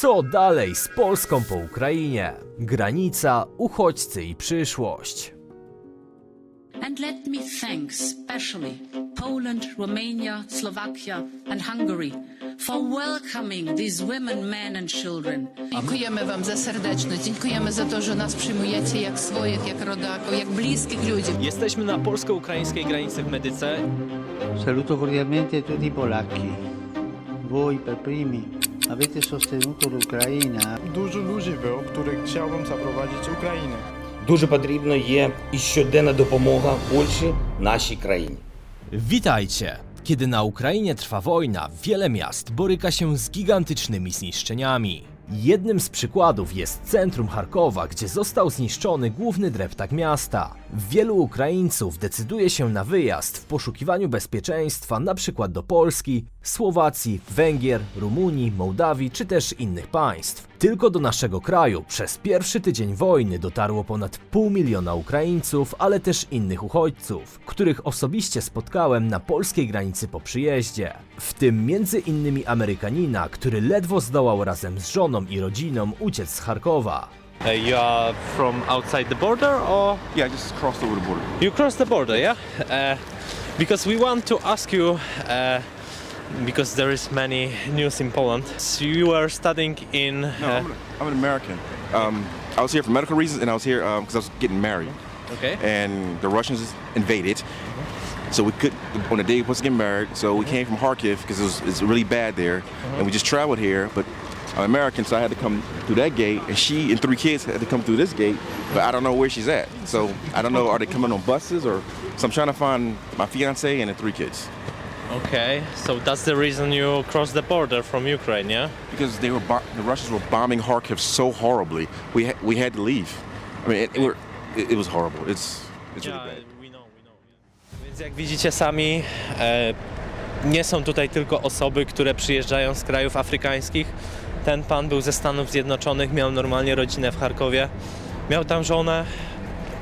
Co dalej z Polską po Ukrainie? Granica, uchodźcy i przyszłość. And let me thank specially Poland, Romania, Slovakia, and Hungary for welcoming these women, men, and children. Dziękujemy Wam za serdeczność, dziękujemy za to, że nas przyjmujecie jak swoich, jak rodaków, jak bliskich ludzi. Jesteśmy na polsko-ukraińskiej granicy w Medyce. Saluto cordialmente tutti i polacchi. Voi per primi avete sostenuto l'Ucraina Dużo ludzi było, których chciałbym zaprowadzić Ukrainę. Дуже потрібно є і щоденна допомога Польщі нашій країні. Witajcie! Kiedy na Ukrainie trwa wojna, wiele miast boryka się z gigantycznymi zniszczeniami. Jednym z przykładów jest centrum Charkowa, gdzie został zniszczony główny dreptak miasta. Wielu Ukraińców decyduje się na wyjazd w poszukiwaniu bezpieczeństwa, przykład do Polski, Słowacji, Węgier, Rumunii, Mołdawii czy też innych państw. Tylko do naszego kraju przez pierwszy tydzień wojny dotarło ponad pół miliona Ukraińców, ale też innych uchodźców, których osobiście spotkałem na polskiej granicy po przyjeździe. W tym między innymi Amerykanina, który ledwo zdołał razem z żoną i rodziną uciec z Charkowa. Uh, you are from outside the border or Yeah, just crossed over the border. you cross the border, yeah? Uh, because we want to ask you, uh, because there is many news in Poland. So you are studying in... No, uh, I'm, an, I'm an American. Um, I was here for medical reasons, and I was here because I was getting married, okay. and the Russians invaded. So we could, on the day we were supposed to get married, so we came from Kharkiv because it was it's really bad there, and we just traveled here. But I'm American, so I had to come through that gate, and she and three kids had to come through this gate. But I don't know where she's at, so I don't know. Are they coming on buses or? So I'm trying to find my fiance and the three kids Okay, so that's the reason you crossed the border from Ukraine, yeah? because they were the Russians were bombing Kharkiv so horribly. We ha- we had to leave. I mean, it, it, were, it, it was horrible. It's it's really bad. we know, we know. Więc jak widzicie sami, e, nie są tutaj tylko osoby, które przyjeżdżają z krajów afrykańskich. Ten pan był ze Stanów Zjednoczonych, miał normalnie rodzinę w Charkowie, miał tam żonę,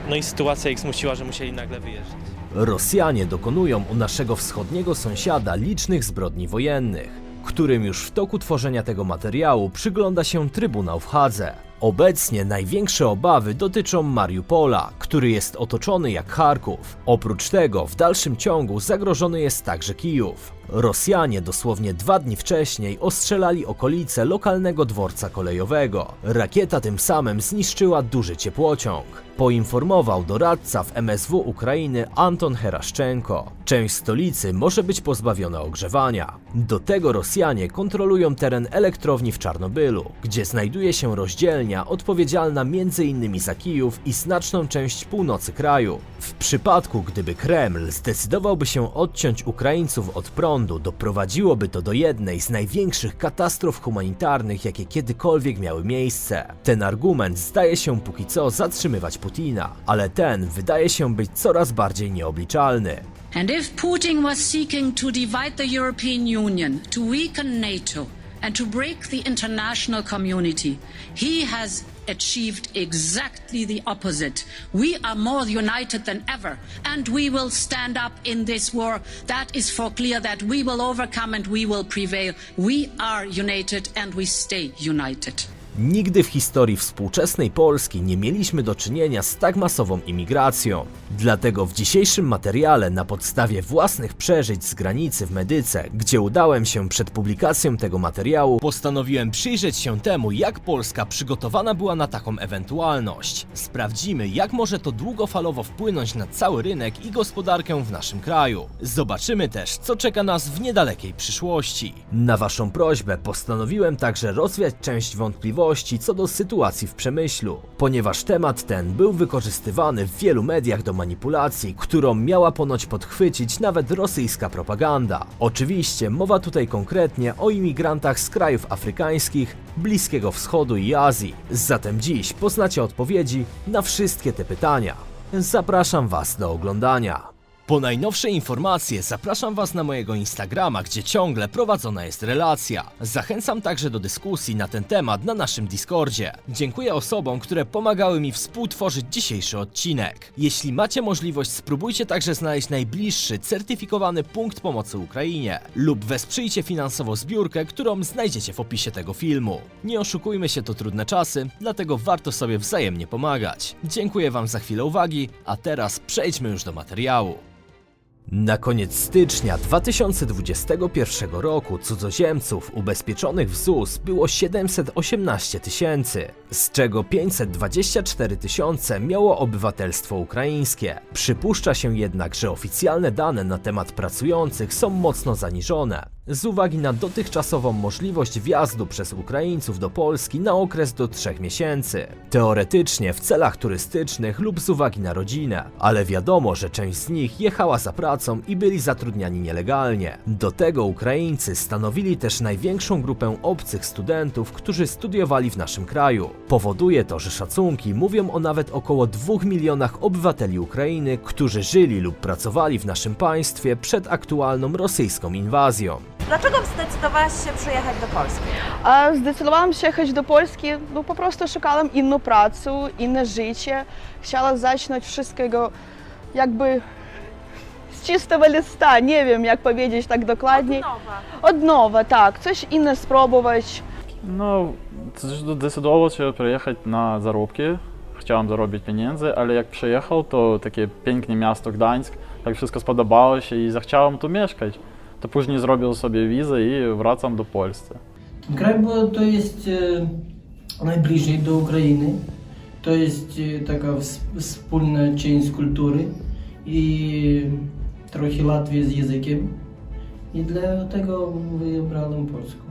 no i sytuacja ich zmusiła, że musieli nagle wyjeżdżać. Rosjanie dokonują u naszego wschodniego sąsiada licznych zbrodni wojennych, którym już w toku tworzenia tego materiału przygląda się Trybunał w Hadze. Obecnie największe obawy dotyczą Mariupola, który jest otoczony jak Charków. Oprócz tego w dalszym ciągu zagrożony jest także Kijów. Rosjanie dosłownie dwa dni wcześniej ostrzelali okolice lokalnego dworca kolejowego. Rakieta tym samym zniszczyła duży ciepłociąg. Poinformował doradca w MSW Ukrainy Anton Heraszczenko. Część stolicy może być pozbawiona ogrzewania. Do tego Rosjanie kontrolują teren elektrowni w Czarnobylu, gdzie znajduje się rozdzielnia odpowiedzialna m.in. za Kijów i znaczną część północy kraju. W przypadku, gdyby Kreml zdecydowałby się odciąć Ukraińców od prądu, doprowadziłoby to do jednej z największych katastrof humanitarnych, jakie kiedykolwiek miały miejsce. Ten argument zdaje się póki co zatrzymywać Putina, ale ten wydaje się być coraz bardziej nieobliczalny. And if Putin was seeking to divide the European Union, to weaken NATO, and to break the international community, he has achieved exactly the opposite. We are more united than ever, and we will stand up in this war. That is for clear that we will overcome and we will prevail. We are united and we stay united. Nigdy w historii współczesnej Polski nie mieliśmy do czynienia z tak masową imigracją. Dlatego w dzisiejszym materiale na podstawie własnych przeżyć z granicy w Medyce, gdzie udałem się przed publikacją tego materiału, postanowiłem przyjrzeć się temu, jak Polska przygotowana była na taką ewentualność. Sprawdzimy, jak może to długofalowo wpłynąć na cały rynek i gospodarkę w naszym kraju. Zobaczymy też, co czeka nas w niedalekiej przyszłości. Na Waszą prośbę postanowiłem także rozwiać część wątpliwości co do sytuacji w przemyślu, ponieważ temat ten był wykorzystywany w wielu mediach do manipulacji, którą miała ponoć podchwycić nawet rosyjska propaganda. Oczywiście mowa tutaj konkretnie o imigrantach z krajów afrykańskich, Bliskiego Wschodu i Azji. Zatem dziś poznacie odpowiedzi na wszystkie te pytania. Zapraszam Was do oglądania. Po najnowsze informacje zapraszam Was na mojego Instagrama, gdzie ciągle prowadzona jest relacja. Zachęcam także do dyskusji na ten temat na naszym Discordzie. Dziękuję osobom, które pomagały mi współtworzyć dzisiejszy odcinek. Jeśli macie możliwość, spróbujcie także znaleźć najbliższy certyfikowany punkt pomocy Ukrainie lub wesprzyjcie finansowo zbiórkę, którą znajdziecie w opisie tego filmu. Nie oszukujmy się, to trudne czasy, dlatego warto sobie wzajemnie pomagać. Dziękuję Wam za chwilę uwagi, a teraz przejdźmy już do materiału. Na koniec stycznia 2021 roku cudzoziemców ubezpieczonych w ZUS było 718 tysięcy, z czego 524 tysiące miało obywatelstwo ukraińskie. Przypuszcza się jednak, że oficjalne dane na temat pracujących są mocno zaniżone. Z uwagi na dotychczasową możliwość wjazdu przez Ukraińców do Polski na okres do 3 miesięcy. Teoretycznie w celach turystycznych lub z uwagi na rodzinę, ale wiadomo, że część z nich jechała za pracą i byli zatrudniani nielegalnie. Do tego Ukraińcy stanowili też największą grupę obcych studentów, którzy studiowali w naszym kraju. Powoduje to, że szacunki mówią o nawet około 2 milionach obywateli Ukrainy, którzy żyli lub pracowali w naszym państwie przed aktualną rosyjską inwazją. Dlaczego zdecydowałaś się przyjechać do Polski? Zdecydowałam się jechać do Polski, bo po prostu szukałam inną pracę, inne życie. Chciałam zacząć wszystkiego jakby z czystego lista, nie wiem jak powiedzieć tak dokładnie. Od nowa. Od nowa, tak, coś inne spróbować. No, zdecydowałam się przyjechać na zarobki. Chciałam zarobić pieniędzy, ale jak przyjechał, to takie piękne miasto Gdańsk, tak wszystko spodobało się i zachciałem tu mieszkać. Zrobił sobie wizę i wracam do Polski. Kraj bo to jest e, najbliżej do Ukrainy. To jest e, taka ws- wspólna część kultury i trochę Latvii z językiem. I dlatego wybrałem Polskę.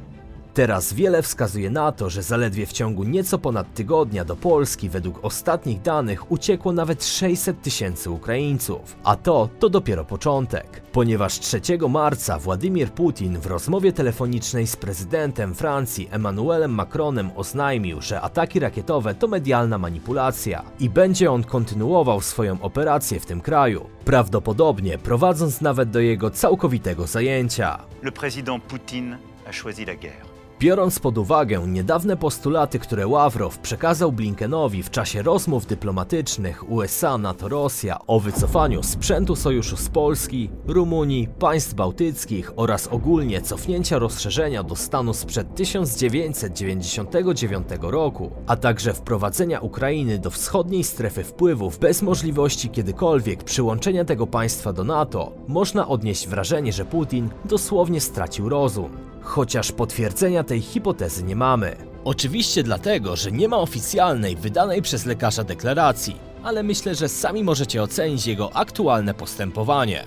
Teraz wiele wskazuje na to, że zaledwie w ciągu nieco ponad tygodnia do Polski według ostatnich danych uciekło nawet 600 tysięcy Ukraińców. A to to dopiero początek, ponieważ 3 marca Władimir Putin w rozmowie telefonicznej z prezydentem Francji Emmanuelem Macronem oznajmił, że ataki rakietowe to medialna manipulacja i będzie on kontynuował swoją operację w tym kraju, prawdopodobnie prowadząc nawet do jego całkowitego zajęcia. Le Poutine a choisi la guerre. Biorąc pod uwagę niedawne postulaty, które Ławrow przekazał Blinkenowi w czasie rozmów dyplomatycznych USA, NATO, Rosja o wycofaniu sprzętu sojuszu z Polski, Rumunii, państw bałtyckich oraz ogólnie cofnięcia rozszerzenia do stanu sprzed 1999 roku, a także wprowadzenia Ukrainy do wschodniej strefy wpływów bez możliwości kiedykolwiek przyłączenia tego państwa do NATO, można odnieść wrażenie, że Putin dosłownie stracił rozum chociaż potwierdzenia tej hipotezy nie mamy. Oczywiście dlatego, że nie ma oficjalnej, wydanej przez lekarza deklaracji, ale myślę, że sami możecie ocenić jego aktualne postępowanie.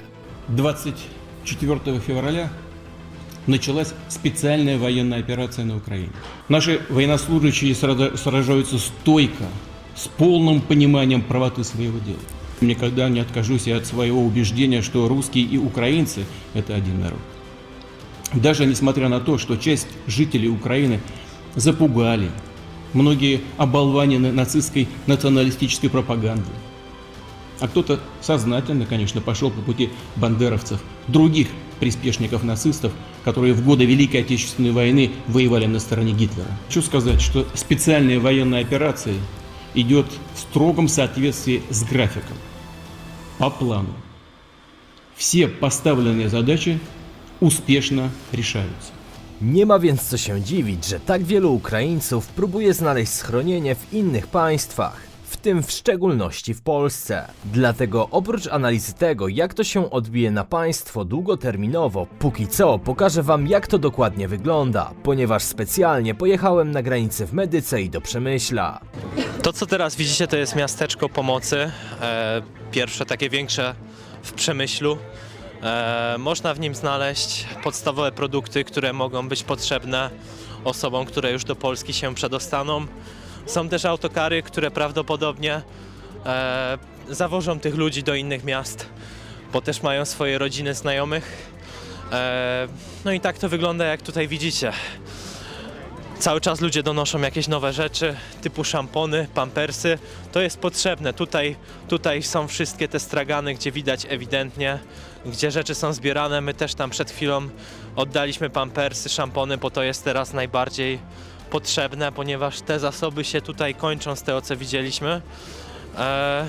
24 февраля началась специальная военная операция на Украине. Наши военнослужащие срада- сражаются стойко, с полным пониманием правоты своего дела. Никогда не откажусь я от своего убеждения, что русские и украинцы – это один народ. Даже несмотря на то, что часть жителей Украины запугали, многие оболванены нацистской националистической пропагандой. А кто-то сознательно, конечно, пошел по пути бандеровцев, других приспешников нацистов, которые в годы Великой Отечественной войны воевали на стороне Гитлера. Хочу сказать, что специальная военная операция идет в строгом соответствии с графиком, по плану. Все поставленные задачи успешно решаются. Nie ma więc co się dziwić, że tak wielu Ukraińców próbuje znaleźć schronienie w innych państwach, w tym w szczególności w Polsce. Dlatego oprócz analizy tego, jak to się odbije na państwo długoterminowo, póki co pokażę wam jak to dokładnie wygląda, ponieważ specjalnie pojechałem na granicę w Medyce i do Przemyśla. To, co teraz widzicie, to jest miasteczko pomocy. E, pierwsze takie większe w Przemyślu. E, można w nim znaleźć podstawowe produkty, które mogą być potrzebne osobom, które już do Polski się przedostaną. Są też autokary, które prawdopodobnie e, zawożą tych ludzi do innych miast, bo też mają swoje rodziny, znajomych. E, no i tak to wygląda, jak tutaj widzicie. Cały czas ludzie donoszą jakieś nowe rzeczy, typu szampony, pampersy. To jest potrzebne. Tutaj, tutaj są wszystkie te stragany, gdzie widać ewidentnie, gdzie rzeczy są zbierane. My też tam przed chwilą oddaliśmy pampersy, szampony, bo to jest teraz najbardziej potrzebne, ponieważ te zasoby się tutaj kończą z tego, co widzieliśmy. Eee,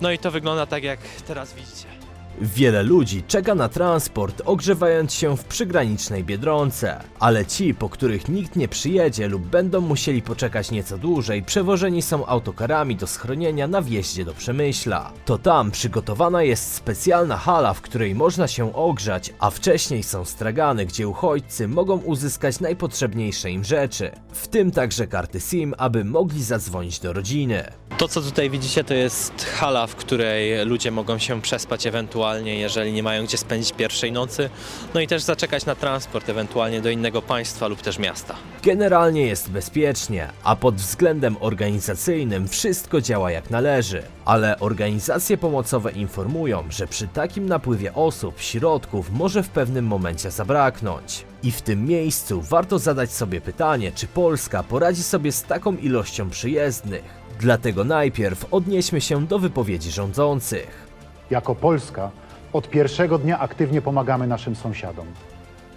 no i to wygląda tak, jak teraz widzicie. Wiele ludzi czeka na transport, ogrzewając się w przygranicznej Biedronce, ale ci, po których nikt nie przyjedzie lub będą musieli poczekać nieco dłużej, przewożeni są autokarami do schronienia na wjeździe do Przemyśla. To tam przygotowana jest specjalna hala, w której można się ogrzać, a wcześniej są stragany, gdzie uchodźcy mogą uzyskać najpotrzebniejsze im rzeczy, w tym także karty SIM, aby mogli zadzwonić do rodziny. To, co tutaj widzicie, to jest hala, w której ludzie mogą się przespać ewentualnie, jeżeli nie mają gdzie spędzić pierwszej nocy, no i też zaczekać na transport ewentualnie do innego państwa lub też miasta. Generalnie jest bezpiecznie, a pod względem organizacyjnym wszystko działa jak należy. Ale organizacje pomocowe informują, że przy takim napływie osób, środków może w pewnym momencie zabraknąć. I w tym miejscu warto zadać sobie pytanie, czy Polska poradzi sobie z taką ilością przyjezdnych. Dlatego najpierw odnieśmy się do wypowiedzi rządzących. Jako Polska od pierwszego dnia aktywnie pomagamy naszym sąsiadom.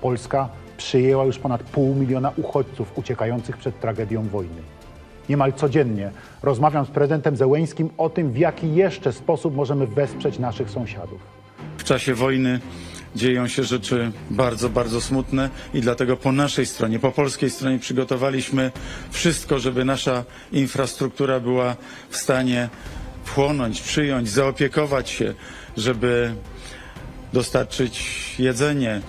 Polska przyjęła już ponad pół miliona uchodźców uciekających przed tragedią wojny. Niemal codziennie rozmawiam z prezydentem Zełeńskim o tym, w jaki jeszcze sposób możemy wesprzeć naszych sąsiadów. W czasie wojny dzieją się rzeczy bardzo, bardzo smutne i dlatego po naszej stronie, po polskiej stronie przygotowaliśmy wszystko, żeby nasza infrastruktura była w stanie wchłonąć, przyjąć, zaopiekować się, żeby dostarczyć jedzenie,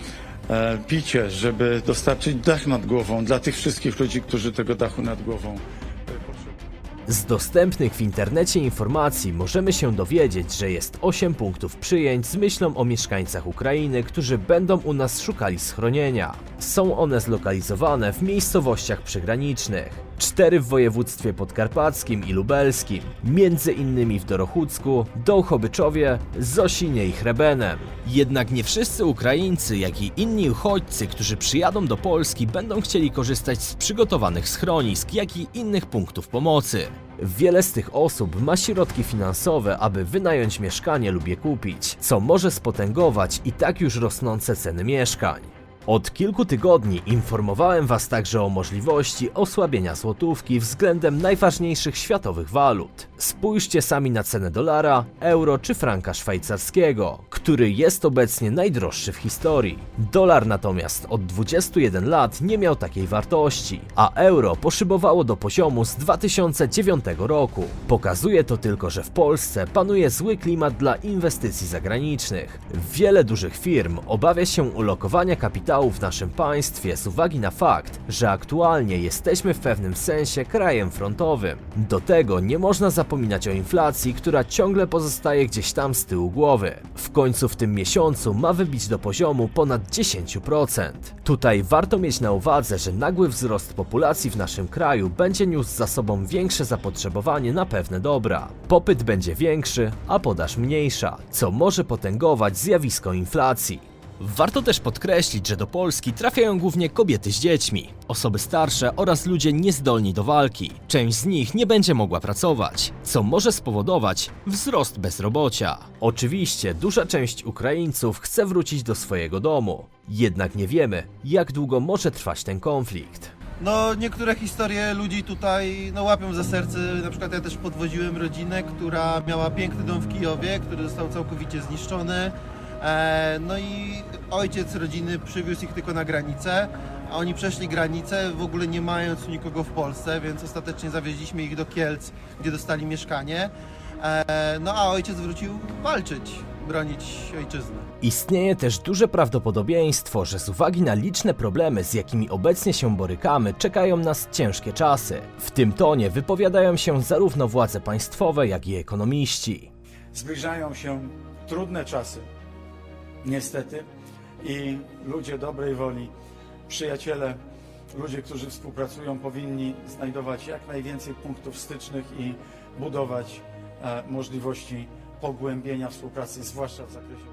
e, picie, żeby dostarczyć dach nad głową dla tych wszystkich ludzi, którzy tego dachu nad głową Z dostępnych w internecie informacji możemy się dowiedzieć, że jest 8 punktów przyjęć z myślą o mieszkańcach Ukrainy, którzy będą u nas szukali schronienia. Są one zlokalizowane w miejscowościach przygranicznych. Cztery w województwie podkarpackim i lubelskim, między innymi w Dorochódzku, Dołchobyczowie, Zosinie i Chrebenem. Jednak nie wszyscy Ukraińcy, jak i inni uchodźcy, którzy przyjadą do Polski, będą chcieli korzystać z przygotowanych schronisk, jak i innych punktów pomocy. Wiele z tych osób ma środki finansowe, aby wynająć mieszkanie lub je kupić, co może spotęgować i tak już rosnące ceny mieszkań. Od kilku tygodni informowałem Was także o możliwości osłabienia złotówki względem najważniejszych światowych walut. Spójrzcie sami na cenę dolara, euro czy franka szwajcarskiego, który jest obecnie najdroższy w historii. Dolar natomiast od 21 lat nie miał takiej wartości, a euro poszybowało do poziomu z 2009 roku. Pokazuje to tylko, że w Polsce panuje zły klimat dla inwestycji zagranicznych. Wiele dużych firm obawia się ulokowania kapitału w naszym państwie z uwagi na fakt, że aktualnie jesteśmy w pewnym sensie krajem frontowym. Do tego nie można zapominać o inflacji, która ciągle pozostaje gdzieś tam z tyłu głowy. W końcu w tym miesiącu ma wybić do poziomu ponad 10%. Tutaj warto mieć na uwadze, że nagły wzrost populacji w naszym kraju będzie niósł za sobą większe zapotrzebowanie na pewne dobra. Popyt będzie większy, a podaż mniejsza, co może potęgować zjawisko inflacji. Warto też podkreślić, że do Polski trafiają głównie kobiety z dziećmi, osoby starsze oraz ludzie niezdolni do walki. Część z nich nie będzie mogła pracować, co może spowodować wzrost bezrobocia. Oczywiście duża część Ukraińców chce wrócić do swojego domu, jednak nie wiemy, jak długo może trwać ten konflikt. No, niektóre historie ludzi tutaj no, łapią za serce. Na przykład ja też podwoziłem rodzinę, która miała piękny dom w Kijowie, który został całkowicie zniszczony. E, no i ojciec rodziny przywiózł ich tylko na granicę, a oni przeszli granicę w ogóle nie mając nikogo w Polsce, więc ostatecznie zawieźliśmy ich do Kielc, gdzie dostali mieszkanie. E, no a ojciec wrócił walczyć, bronić ojczyzny. Istnieje też duże prawdopodobieństwo, że z uwagi na liczne problemy, z jakimi obecnie się borykamy, czekają nas ciężkie czasy. W tym tonie wypowiadają się zarówno władze państwowe, jak i ekonomiści. Zbliżają się trudne czasy, niestety, i ludzie dobrej woli, przyjaciele, ludzie, którzy współpracują, powinni znajdować jak najwięcej punktów stycznych i budować e, możliwości pogłębienia współpracy, zwłaszcza w zakresie.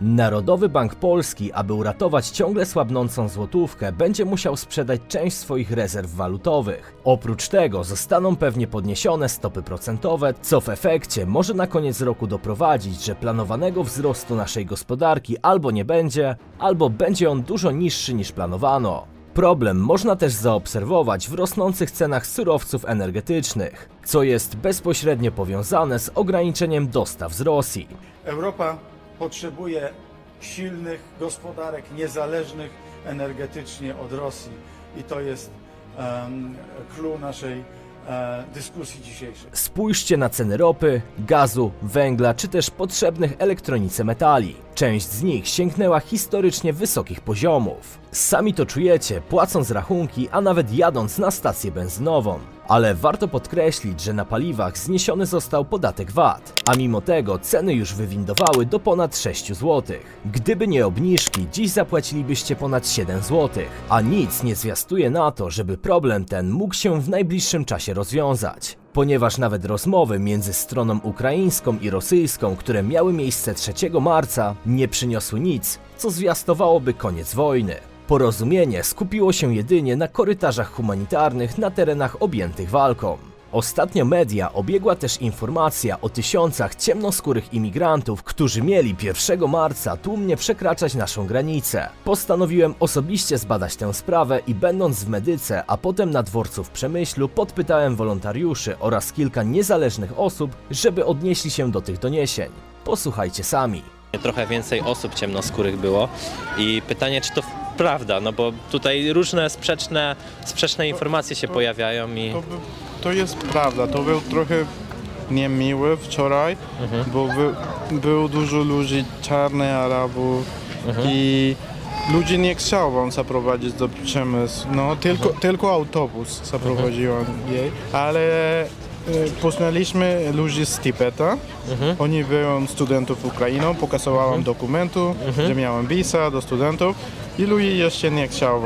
Narodowy Bank Polski, aby uratować ciągle słabnącą złotówkę, będzie musiał sprzedać część swoich rezerw walutowych. Oprócz tego zostaną pewnie podniesione stopy procentowe, co w efekcie może na koniec roku doprowadzić, że planowanego wzrostu naszej gospodarki albo nie będzie, albo będzie on dużo niższy niż planowano. Problem można też zaobserwować w rosnących cenach surowców energetycznych, co jest bezpośrednio powiązane z ograniczeniem dostaw z Rosji. Europa potrzebuje silnych gospodarek, niezależnych energetycznie od Rosji. I to jest um, naszej e, dyskusji dzisiejszej. Spójrzcie na ceny ropy, gazu, węgla czy też potrzebnych elektronice metali. Część z nich sięgnęła historycznie wysokich poziomów. Sami to czujecie, płacąc rachunki, a nawet jadąc na stację benzynową. Ale warto podkreślić, że na paliwach zniesiony został podatek VAT, a mimo tego ceny już wywindowały do ponad 6 zł. Gdyby nie obniżki, dziś zapłacilibyście ponad 7 zł, a nic nie zwiastuje na to, żeby problem ten mógł się w najbliższym czasie rozwiązać. Ponieważ nawet rozmowy między stroną ukraińską i rosyjską, które miały miejsce 3 marca, nie przyniosły nic, co zwiastowałoby koniec wojny. Porozumienie skupiło się jedynie na korytarzach humanitarnych na terenach objętych walką. Ostatnio media obiegła też informacja o tysiącach ciemnoskórych imigrantów, którzy mieli 1 marca tłumnie przekraczać naszą granicę. Postanowiłem osobiście zbadać tę sprawę i będąc w Medyce, a potem na dworcu w Przemyślu, podpytałem wolontariuszy oraz kilka niezależnych osób, żeby odnieśli się do tych doniesień. Posłuchajcie sami. Trochę więcej osób ciemnoskórych było i pytanie, czy to prawda, no bo tutaj różne sprzeczne, sprzeczne informacje się pojawiają i... To, by- to jest prawda, to był trochę niemiły wczoraj, bo by, było dużo ludzi czarnych Arabów i ludzie nie chciał zaprowadzić do przemysłu. No, tylko, tylko autobus zaprowadziłem jej, ale e, poznaliśmy ludzi z Tibeta. Oni byli studentów Ukrainą, pokazywałem dokumentu, że miałem visa do studentów i ludzie jeszcze nie chciał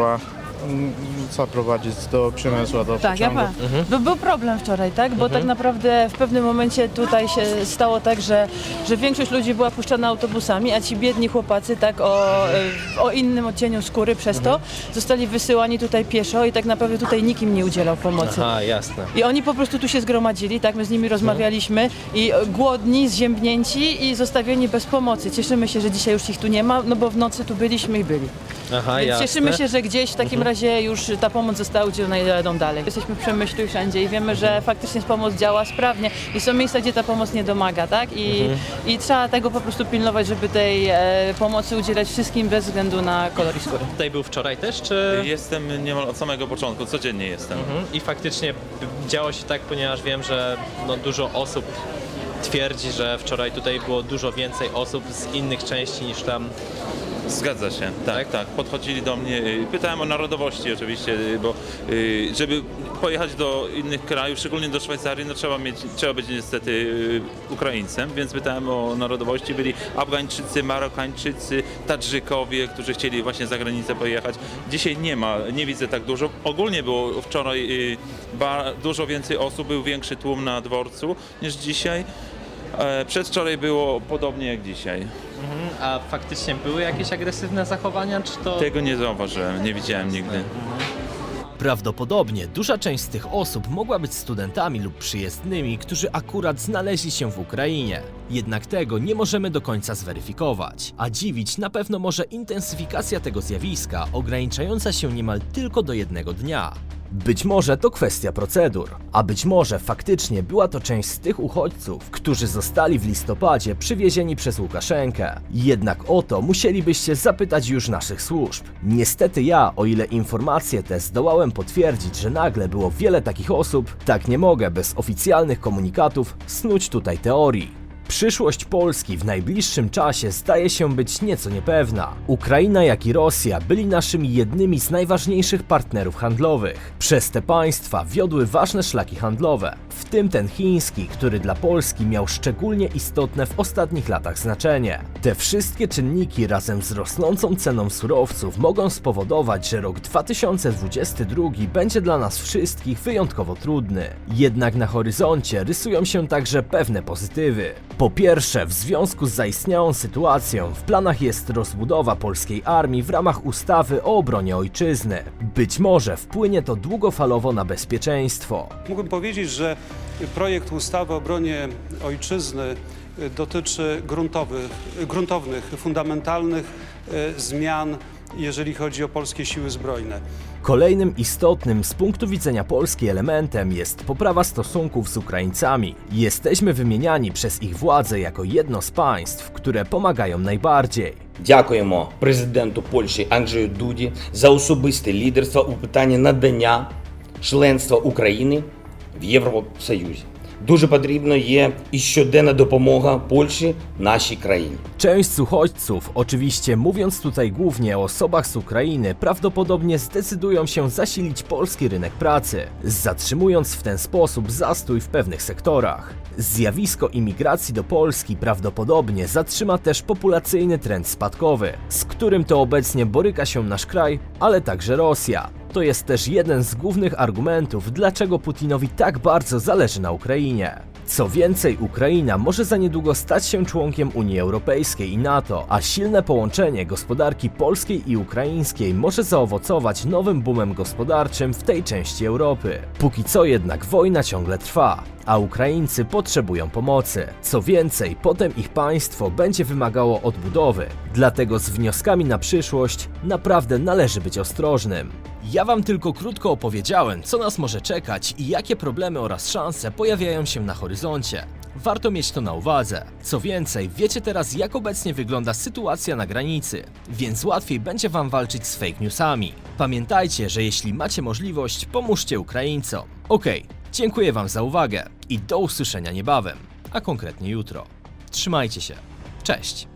mm, zaprowadzić do przemysłu, do Tak, ja pociągu. Bo był problem wczoraj, tak? Bo tak naprawdę w pewnym momencie tutaj się stało tak, że, że większość ludzi była puszczana autobusami, a ci biedni chłopacy, tak, o, e, o innym odcieniu skóry przez to, zostali wysyłani tutaj pieszo i tak naprawdę tutaj nikim nie udzielał pomocy. Aha, jasne. I oni po prostu tu się zgromadzili, tak, my z nimi rozmawialiśmy i e, głodni, zziębnięci i zostawieni bez pomocy. Cieszymy się, że dzisiaj już ich tu nie ma, no bo w nocy tu byliśmy i byli. Aha, Więc jasne. cieszymy się, że gdzieś w takim razie już ta pomoc została udzielona i jadą dalej. Jesteśmy w Przemyślu i wszędzie i wiemy, że faktycznie pomoc działa sprawnie i są miejsca, gdzie ta pomoc nie domaga, tak? I, Mhm. i trzeba tego po prostu pilnować, żeby tej e, pomocy udzielać wszystkim bez względu na kolor i skóry. Tutaj był wczoraj też, czy... Jestem niemal od samego początku, codziennie jestem. Mhm. I faktycznie działo się tak, ponieważ wiem, że no, dużo osób twierdzi, że wczoraj tutaj było dużo więcej osób z innych części niż tam. Zgadza się, tak, tak. Podchodzili do mnie, y, pytałem o narodowości oczywiście, y, bo y, żeby pojechać do innych krajów, szczególnie do Szwajcarii, no trzeba, mieć, trzeba być niestety y, Ukraińcem, więc pytałem o narodowości. Byli Afgańczycy, Marokańczycy, Tadżykowie, którzy chcieli właśnie za granicę pojechać. Dzisiaj nie ma, nie widzę tak dużo. Ogólnie było wczoraj y, ba, dużo więcej osób, był większy tłum na dworcu niż dzisiaj. E, Przedwczoraj było podobnie jak dzisiaj. Mhm. A faktycznie były jakieś agresywne zachowania, czy to... Tego nie zauważyłem, nie widziałem nigdy. Prawdopodobnie duża część z tych osób mogła być studentami lub przyjezdnymi, którzy akurat znaleźli się w Ukrainie. Jednak tego nie możemy do końca zweryfikować. A dziwić na pewno może intensyfikacja tego zjawiska, ograniczająca się niemal tylko do jednego dnia. Być może to kwestia procedur, a być może faktycznie była to część z tych uchodźców, którzy zostali w listopadzie przywiezieni przez Łukaszenkę. Jednak o to musielibyście zapytać już naszych służb. Niestety ja, o ile informacje te zdołałem potwierdzić, że nagle było wiele takich osób, tak nie mogę bez oficjalnych komunikatów snuć tutaj teorii. Przyszłość Polski w najbliższym czasie zdaje się być nieco niepewna. Ukraina, jak i Rosja byli naszymi jednymi z najważniejszych partnerów handlowych. Przez te państwa wiodły ważne szlaki handlowe. w tym ten chiński, który dla Polski miał szczególnie istotne w ostatnich latach znaczenie. Te wszystkie czynniki razem z rosnącą ceną surowców mogą spowodować, że rok 2022 będzie dla nas wszystkich wyjątkowo trudny. Jednak na horyzoncie rysują się także pewne pozytywy. Po pierwsze, w związku z zaistniałą sytuacją, w planach jest rozbudowa polskiej armii w ramach ustawy o obronie ojczyzny. Być może wpłynie to długofalowo na bezpieczeństwo. Mógłbym powiedzieć, że projekt ustawy o obronie ojczyzny dotyczy gruntowych, gruntownych, fundamentalnych e, zmian, jeżeli chodzi o polskie siły zbrojne. Kolejnym istotnym z punktu widzenia Polski elementem jest poprawa stosunków z Ukraińcami. Jesteśmy wymieniani przez ich władze jako jedno z państw, które pomagają najbardziej. Дякуємо президенту Польщі Анджею Дуді за особисте лідерство у питанні надання членства України в Євросоюзі. Дуже потрібно є і щоденна допомога Польщі нашій країні. Część z uchodźców, oczywiście mówiąc tutaj głównie o osobach z Ukrainy, prawdopodobnie zdecydują się zasilić polski rynek pracy, zatrzymując w ten sposób zastój w pewnych sektorach. Zjawisko imigracji do Polski prawdopodobnie zatrzyma też populacyjny trend spadkowy, z którym to obecnie boryka się nasz kraj, ale także Rosja. To jest też jeden z głównych argumentów, dlaczego Putinowi tak bardzo zależy na Ukrainie. Co więcej, Ukraina może za niedługo stać się członkiem Unii Europejskiej i NATO, a silne połączenie gospodarki polskiej i ukraińskiej może zaowocować nowym boomem gospodarczym w tej części Europy. Póki co jednak wojna ciągle trwa, a Ukraińcy potrzebują pomocy. Co więcej, potem ich państwo będzie wymagało odbudowy, dlatego z wnioskami na przyszłość naprawdę należy być ostrożnym. Ja wam tylko krótko opowiedziałem, co nas może czekać i jakie problemy oraz szanse pojawiają się na horyzoncie. Warto mieć to na uwadze. Co więcej, wiecie teraz jak obecnie wygląda sytuacja na granicy, więc łatwiej będzie wam walczyć z fake newsami. Pamiętajcie, że jeśli macie możliwość, pomóżcie Ukraińcom. Okej, dziękuję wam za uwagę i do usłyszenia niebawem, a konkretnie jutro. Trzymajcie się. Cześć!